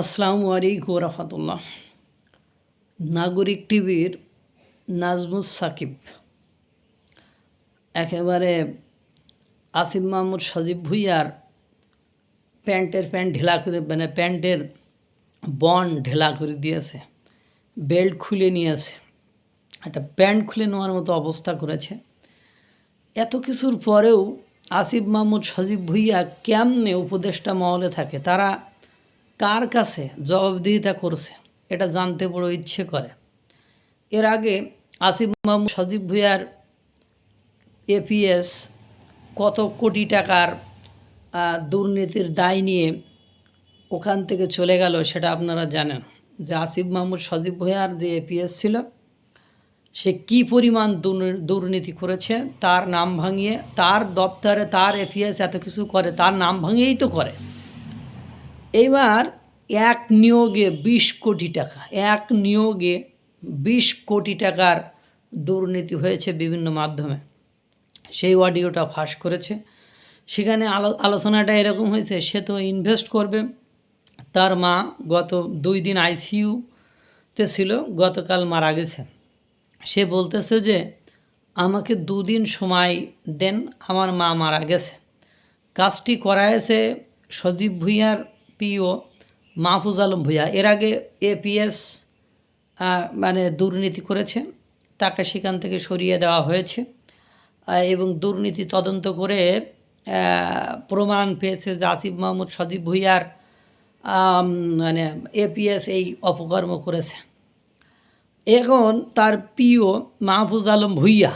আসসালামু আলাইকুম রহমতুল্লাহ। নাগরিক টিভির নাজমুস সাকিব। একেবারে আসিফ মাহমুদ সজীব ভুইয়ার প্যান্টের প্যান্ট ঢেলা করে মানে প্যান্টের বন ঢেলা করে দিয়েছে, বেল্ট খুলে নিয়েছে, একটা প্যান্ট খুলে নেওয়ার মতো অবস্থা করেছে। এত কিছুর পরেও আসিফ মাহমুদ সজীব ভুইয়া কেমনে উপদেষ্টা মহলে থাকে? তারা কার কাছে জবাবদিহিতা করছে, এটা জানতে বড় ইচ্ছে করে। এর আগে আসিফ মাহমুদ সজীব ভুইয়ার এপিএস কত কোটি টাকার দুর্নীতির দায় নিয়ে ওখান থেকে চলে গেল সেটা আপনারা জানেন। যে আসিফ মাহমুদ সজীব ভুইয়ার যে এপিএস ছিল, সে কি পরিমাণ দুর্নী- দুর্নীতি করেছে, তার নাম ভাঙিয়ে, তার দপ্তরে তার এপিএস এত কিছু করে, তার নাম ভাঙিয়েই তো করে। এইবার এক নিয়োগে বিশ কোটি টাকা, এক নিয়োগে বিশ কোটি টাকার দুর্নীতি হয়েছে বিভিন্ন মাধ্যমে। সেই অডিওটা ফাঁস করেছে। সেখানে আলো আলোচনাটা এরকম হয়েছে, সে তো ইনভেস্ট করবে। তার মা গত দুই দিন আইসিইউতে ছিল, গতকাল মারা গেছে। সে বলতেছে যে, আমাকে দুদিন সময় দেন, আমার মা মারা গেছে। কাজটি করায়েছে সজীব ভুইয়ার পিও মাহফুজ আলম ভুইয়া, এর আগে এপিএস মানে দুর্নীতি করেছে, তাকে সেখান থেকে সরিয়ে দেওয়া হয়েছে এবং দুর্নীতি তদন্ত করে প্রমাণ পেয়েছে যে আসিফ মাহমুদ সজীব ভুইয়ার মানে এপিএস এই অপকর্ম করেছে। এখন তার পিও মাহফুজ আলম ভুইয়া,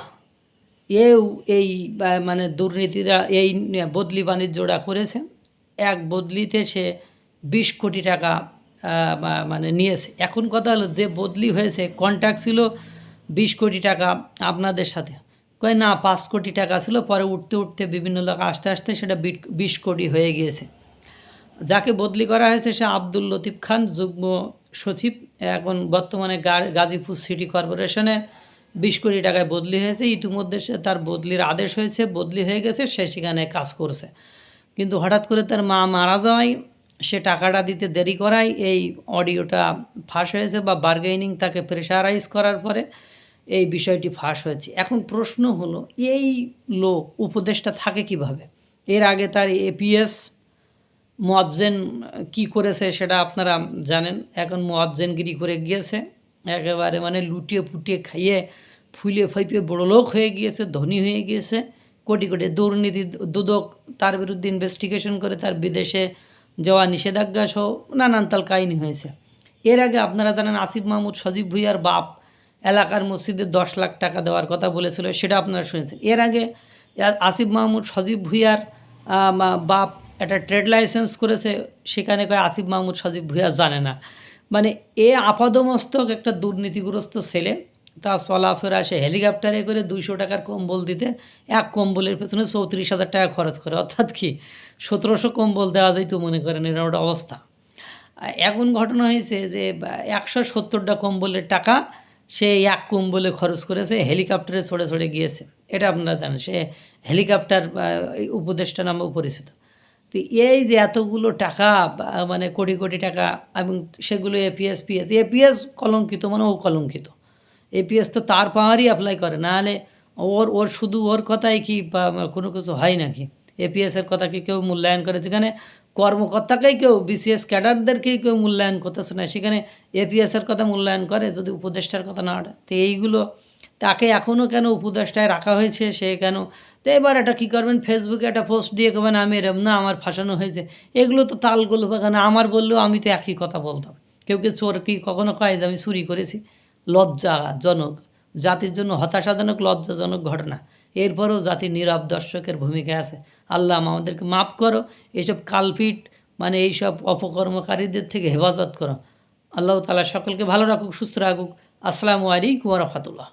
এও এই মানে দুর্নীতিরা এই বদলি বাণিজ্যটা করেছে। এক বদলিতে সে বিশ কোটি টাকা মানে নিয়েছে। এখন কথা হলো যে বদলি হয়েছে কন্ট্যাক্ট ছিল বিশ কোটি টাকা আপনাদের সাথে। কয় না, পাঁচ কোটি টাকা ছিল, পরে উঠতে উঠতে বিভিন্ন লোক আসতে আসতে সেটা বিশ কোটি হয়ে গিয়েছে। যাকে বদলি করা হয়েছে সে আব্দুল লতিফ খান, যুগ্ম সচিব। এখন বর্তমানে গাজীপুর সিটি কর্পোরেশনে বিশ কোটি টাকায় বদলি হয়েছে। ইতিমধ্যে সে তার বদলির আদেশ হয়েছে, বদলি হয়ে গেছে, সে সেখানে কাজ করছে। কিন্তু হঠাৎ করে তার মা মারা যাওয়ায় সে টাকাটা দিতে দেরি করায় এই অডিওটা ফাঁস হয়েছে বা বার্গেনিং তাকে প্রেশারাইজ করার পরে এই বিষয়টি ফাঁস হয়েছে। এখন প্রশ্ন হলো, এই লোক উপদেশটা থাকে কীভাবে? এর আগে তার এপিএস মোয়াজ্জেন কি করেছে সেটা আপনারা জানেন। এখন মোয়াজ্জেনগিরি করে গিয়েছে, একেবারে মানে লুটিয়ে ফুটিয়ে খাইয়ে ফুলে ফাইপে বড় লোক হয়ে গিয়েছে, ধনী হয়ে গিয়েছে, কোটি কোটি দুর্নীতি দুদক তার বিরুদ্ধে ইনভেস্টিগেশন করে তার বিদেশে যাওয়া নিষেধাজ্ঞা সহ নানান তাল কাহিনী হয়েছে। এর আগে আপনারা জানেন আসিফ মাহমুদ, সজীব ভুইয়ার বাপ এলাকার মসজিদে দশ লাখ টাকা দেওয়ার কথা বলেছিল, সেটা আপনারা শুনেছেন। এর আগে আসিফ মাহমুদ, সজীব ভুইয়ার বাপ একটা ট্রেড লাইসেন্স করেছে, সেখানে কয় আসিফ মাহমুদ, সজীব ভুইয়া জানে না। মানে এ আপাদমস্তক একটা দুর্নীতিগ্রস্ত ছেলে তা চলাফেরা সে হেলিকপ্টারে করে দুইশো টাকার কম্বল দিতে, এক কম্বলের পেছনে চৌত্রিশ হাজার টাকা খরচ করে। অর্থাৎ কি, সতেরোশো কম্বল দেওয়া যায় তো মনে করেন, এরকম একটা অবস্থা। এখন ঘটনা হয়েছে যে, একশো সত্তরটা কম্বলের টাকা সে এক কম্বলে খরচ করেছে হেলিকপ্টারে ছড়ে ছড়ে গিয়েছে। এটা আপনারা জানেন, সে হেলিকপ্টার উপদেষ্টা নামেও পরিচিত। তো এই যে এতগুলো টাকা মানে কোটি কোটি টাকা, এবং সেগুলো এপিএস পিএস এপিএস কলঙ্কিত মানে ও কলঙ্কিত এপিএস তো তার পাওয়ারই অ্যাপ্লাই করে, নাহলে ওর ওর শুধু ওর কথাই কি বা কোনো কিছু হয় নাকি? এপিএসের কথা কি কেউ মূল্যায়ন করে, যেখানে কর্মকর্তাকেই কেউ বিসিএস ক্যাডারদেরকেই কেউ মূল্যায়ন করতেছে না। সেখানে এপিএসের কথা মূল্যায়ন করে, যদি উপদেষ্টার কথা না ওঠে। তো এইগুলো তাকে এখনও কেন উপদেষ্টায় রাখা হয়েছে? সে কেন? তো এবার এটা কী করবেন? ফেসবুকে একটা পোস্ট দিয়ে করবেন আমি এরম না, আমার ফাঁসানো হয়েছে। এগুলো তো তালগুলো বাগানে আমার বললেও আমি তো একই কথা বলতাম। কেউ কেউ চোর কি কখনো কয় যে, আমি চুরি করেছি। লজ্জাজনক, জাতির জন্য হতাশাজনক, লজ্জাজনক ঘটনা। এরপরও জাতি নীরব দর্শকের ভূমিকা আছে। আল্লাহ আমাদেরকে মাফ করো এইসব কালপিট মানে এইসব অপকর্মকারীদের থেকে হেফাজত করো। আল্লাহ তালা সকলকে ভালো রাখুক, সুস্থ রাখুক। আসসালামু আলাইকুম রহমতুল্লাহ।